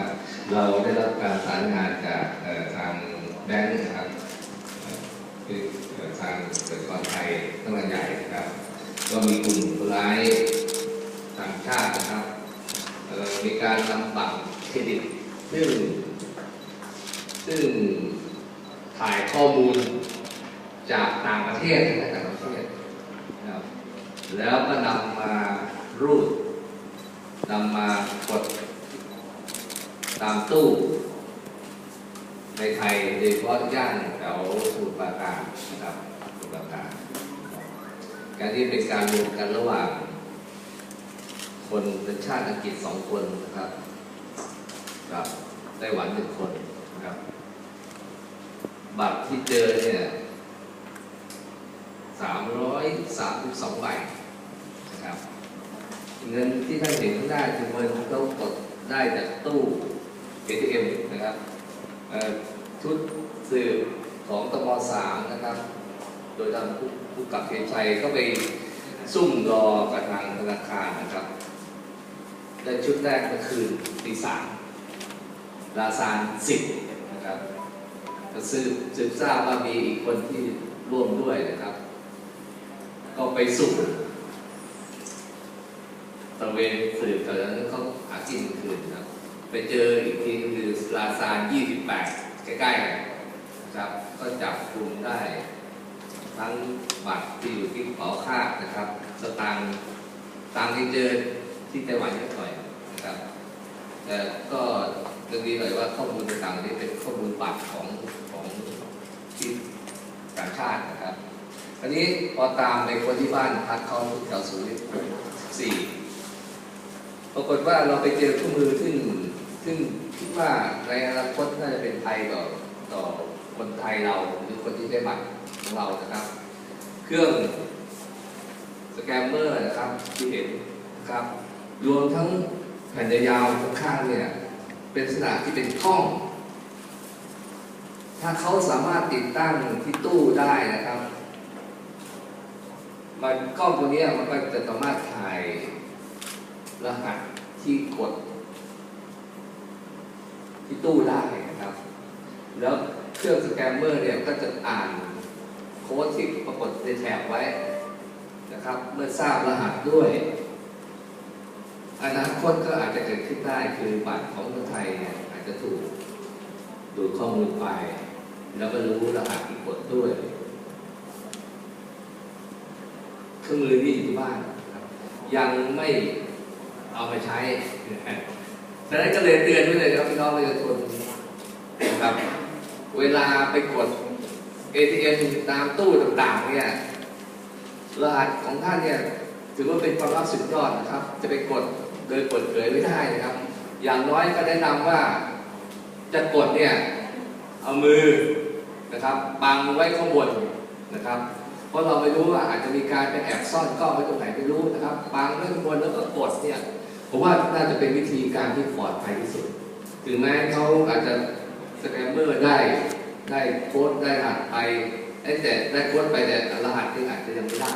นะครับ เราได้รับการสานงานจากทางแบงค์นะครับทางเกิดกรไทยตั้งแต่ใหญ่นะครับ ก็มีกลุ่มผู้ร้ายต่างชาตินะครับมีการนำบัตรเครดิตซึ่งซึ่งถ่ายข้อมูลจากต่างประเทศนะต่างประเทศนะครับแล้วก็นำมารูดนำมากด ตามตู้ ในไทยโดยเฉพาะย่านแถวสมุทรปราการนะครับสมุทรปราการ การที่เป็นการรวมกันระหว่าง คนเป็นชาติอังกฤษสองคนนะครับกับไต้หวันหนึ่งคนนะครับ บัตรที่เจอเนี่ยสามร้อยสามสิบสองใบนะครับ เงินที่ท่านเห็นข้างหน้าคือเงินที่เขากดได้จากตู้ ATM นะครับชุดสืบของตมสามนะครับ โดยทางผู้ผู้กับเทชัยก็ไปซุ่มรอกับทางธนาคารนะครับได้ชุดแรกเมื่อคืนตีสามลาซานสิบนะครับก็สืบสืบทราบว่ามีอีกคนที่ร่วมด้วยนะครับ ก็ไปสุ่มตระเวนสืบแต่นั้นเขาหากินคืนนะครับ ไปเจออีกทีคือลาซานยี่สิบแปดใกล้ๆกันะครับก็จับกลุ่มได้ ทั้งบัตรที่อยู่ที่กระเป๋านะครับ สตางค์ตางที่เจอที่ไต้หวันเยอะหน่อยนะครับแต่ก็เรื่องนี้หน่อยว่าข้อมูลต่างๆนี้เป็นข้อมูลบัตรของของที่ต่างชาตินะครับอันนี้พอตามในคนที่บ้านพักเขาแถวศูนย์สี่ปรากฏว่าเราไปเจอเครื่อมือซึ่ง ซึ่งคิดว่าในอนาคตน่าจะเป็นภัยต่อต่อคนไทยเราหรือคนที่ได้บัตรของเรานะครับ เครื่องสแกมเมอร์นะครับที่เห็นนะครับ รวมทั้งแผ่นยาวข้างๆเนี่ย เป็นลักษณะที่เป็นกล้อง ถ้าเขาสามารถติดตั้งที่ตู้ได้นะครับ มันกล้องตัวนี้มันก็จะสามารถถ่ายรหัสที่กด ที่ตู้ได้นะครับ แล้วเครื่องสแกมเมอร์เนี่ยก็จะอ่านโค้ดที่ปรากฏในแถบไว้นะครับ เมื่อทราบรหัสด้วยอนาคตก็อาจจะเกิดขึ้นได้คือบัตรของคนไทยเนี่ยอาจจะถูกดูดข้อมูลไป แล้วก็รู้รหัสที่กดด้วยเครื่องมือที่อยู่ที่บ้าน ยังไม่เอามาใช้ ดังนั้นก็เลยเตือนไว้เลยครับพี่น้องประชาชนนะครับ เวลาไปกด ATM ตามตู้ต่างๆ เนี่ยรหัสของท่านเนี่ยถือว่าเป็นความลับสุดยอดนะครับ จะไปกดโดยเปิดเผยไม่ได้นะครับ อย่างน้อยก็แนะนำว่าจะกดเนี่ยเอามือนะครับบังไว้ข้างบนนะครับ เพราะเราไม่รู้ว่าอาจจะมีการไปแอบซ่อนกล้องไว้ตรงไหนไม่รู้นะครับบังไว้ข้างบนแล้วก็กดเนี่ย ผมว่าน่าจะเป็นวิธีการที่ปลอดภัยที่สุด ถึงแม้เขาอาจจะสแกมเมอร์ได้ได้โค้ดได้รหัสไปแต่ได้โค้ดไปแต่รหัสที่อาจจะยังไม่ได้